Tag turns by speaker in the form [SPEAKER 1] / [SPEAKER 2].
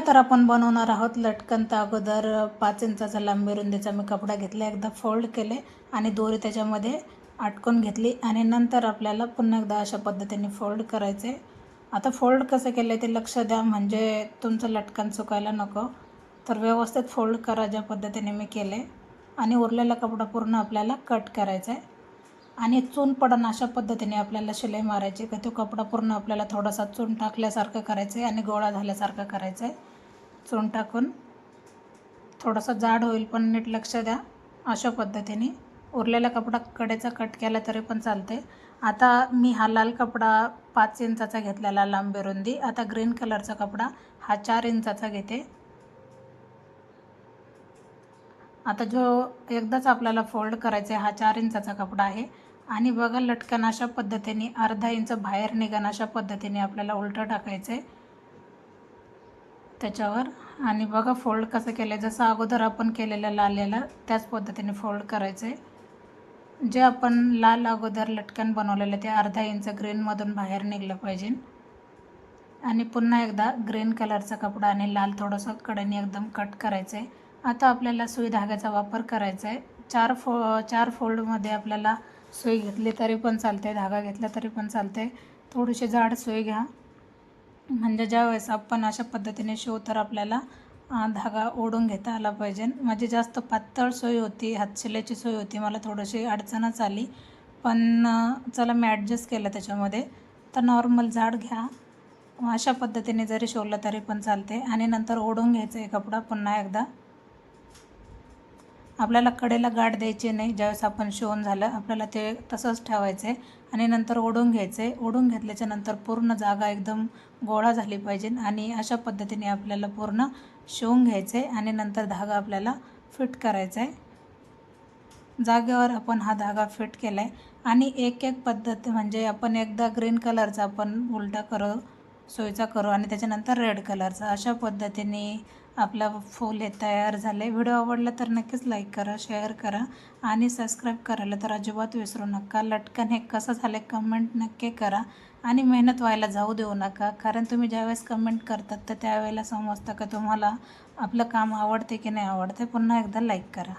[SPEAKER 1] तर आपण बनवणार आहोत लटकन तर अगोदर पाच इंचाचा लांबी रुंदीचा मी कपडा घेतला एकदा फोल्ड केले आणि दोरी त्याच्यामध्ये आटकून घेतली आणि नंतर आपल्याला पुन्हा एकदा अशा पद्धतीने फोल्ड करायचे. आता फोल्ड कसं केलं ते लक्ष द्या म्हणजे तुमचं लटकन चुकायला नको. तर व्यवस्थित फोल्ड करा ज्या पद्धतीने मी केले. आणि उरलेला कपडा पूर्ण आपल्याला कट करायचा आहे आणि चून पडन अशा पद्धतीने आपल्याला शिलाई मारायची का तो कपडा पूर्ण आपल्याला थोडासा चून टाकल्यासारखं करायचं आहे आणि गोळा झाल्यासारखं करायचं आहे चून टाकून थोडासा जाड होईल पण नीट लक्ष द्या. अशा पद्धतीने उरलेला कपडा कडेचा कट केला तरी पण चालते आता मी हा लाल कपडा पाच इंचाचा घेतलेला लांबी रुंदी आता ग्रीन कलरचा कपडा हा चार इंचाचा घेते. आता जो एकदाच आपल्याला फोल्ड करायचा आहे हा चार इंचाचा कपडा आहे. आणि बघा लटकन अशा पद्धतीने अर्धा इंच बाहेर निघन अशा पद्धतीने आपल्याला उलटं टाकायचं आहे त्याच्यावर. आणि बघा फोल्ड कसं केलं आहे जसं अगोदर आपण केलेलं लालेला त्याच पद्धतीने फोल्ड करायचं आहे जे आपण लाल अगोदर लटकन बनवलेलं ते अर्धा इंच ग्रीनमधून बाहेर निघलं पाहिजे. आणि पुन्हा एकदा ग्रीन कलरचा कपडा आणि लाल थोडंसं कडेने एकदम कट करायचं आहे आता आपल्याला सुई धाग्याचा वापर करायचा आहे चार फो चार फोल्डमध्ये आपल्याला सुई घेतली तरी पण चालते धागा घेतला तरी पण चालते. थोडीशी जाड सुई घ्या. म्हणजे ज्यावेळेस आपण अशा पद्धतीने शिव तर आपल्याला धागा ओढून घेता आला पाहिजे. माझी जास्त पातळ सोय होती हातशिल्याची सोय होती मला थोडीशी अडचणच आली. पण चला मी ॲडजस्ट केलं त्याच्यामध्ये. तर नॉर्मल जाड घ्या. अशा पद्धतीने जरी शिवलं तरी पण चालते. आणि नंतर ओढून घ्यायचं आहे कपडा पुन्हा एकदा. आपल्याला कडेला गाठ द्यायची नाही. ज्यावेळेस आपण शिवून झालं आपल्याला ते तसंच ठेवायचं आहे आणि नंतर ओढून घ्यायचं. आहे ओढून घेतल्याच्या नंतर पूर्ण जागा एकदम गोळा झाली पाहिजे आणि अशा पद्धतीने आपल्याला पूर्ण शिवून घ्यायचं आहे आणि नंतर धागा आपल्याला फिट करायचा आहे जागेवर आपण हा धागा फिट केला आहे आणि एक एक पद्धत म्हणजे आपण एकदा ग्रीन कलरचा आपण उलटा करू सोयीचा करू आणि त्याच्यानंतर रेड कलरचा अशा पद्धतीने आपला फूल हे तयार झाले व्हिडिओ आवडला तर नक्कीच लाईक करा शेअर करा आणि सबस्क्राईब करायला तर अजिबात विसरू नका. लटकन हे कसं झालं कमेंट नक्की करा आणि मेहनत व्हायला जाऊ देऊ नका. कारण तुम्ही ज्यावेळेस कमेंट करतात तर त्यावेळेला समजतं का तुम्हाला आपलं काम आवडते की नाही आवडते पुन्हा एकदा लाईक करा.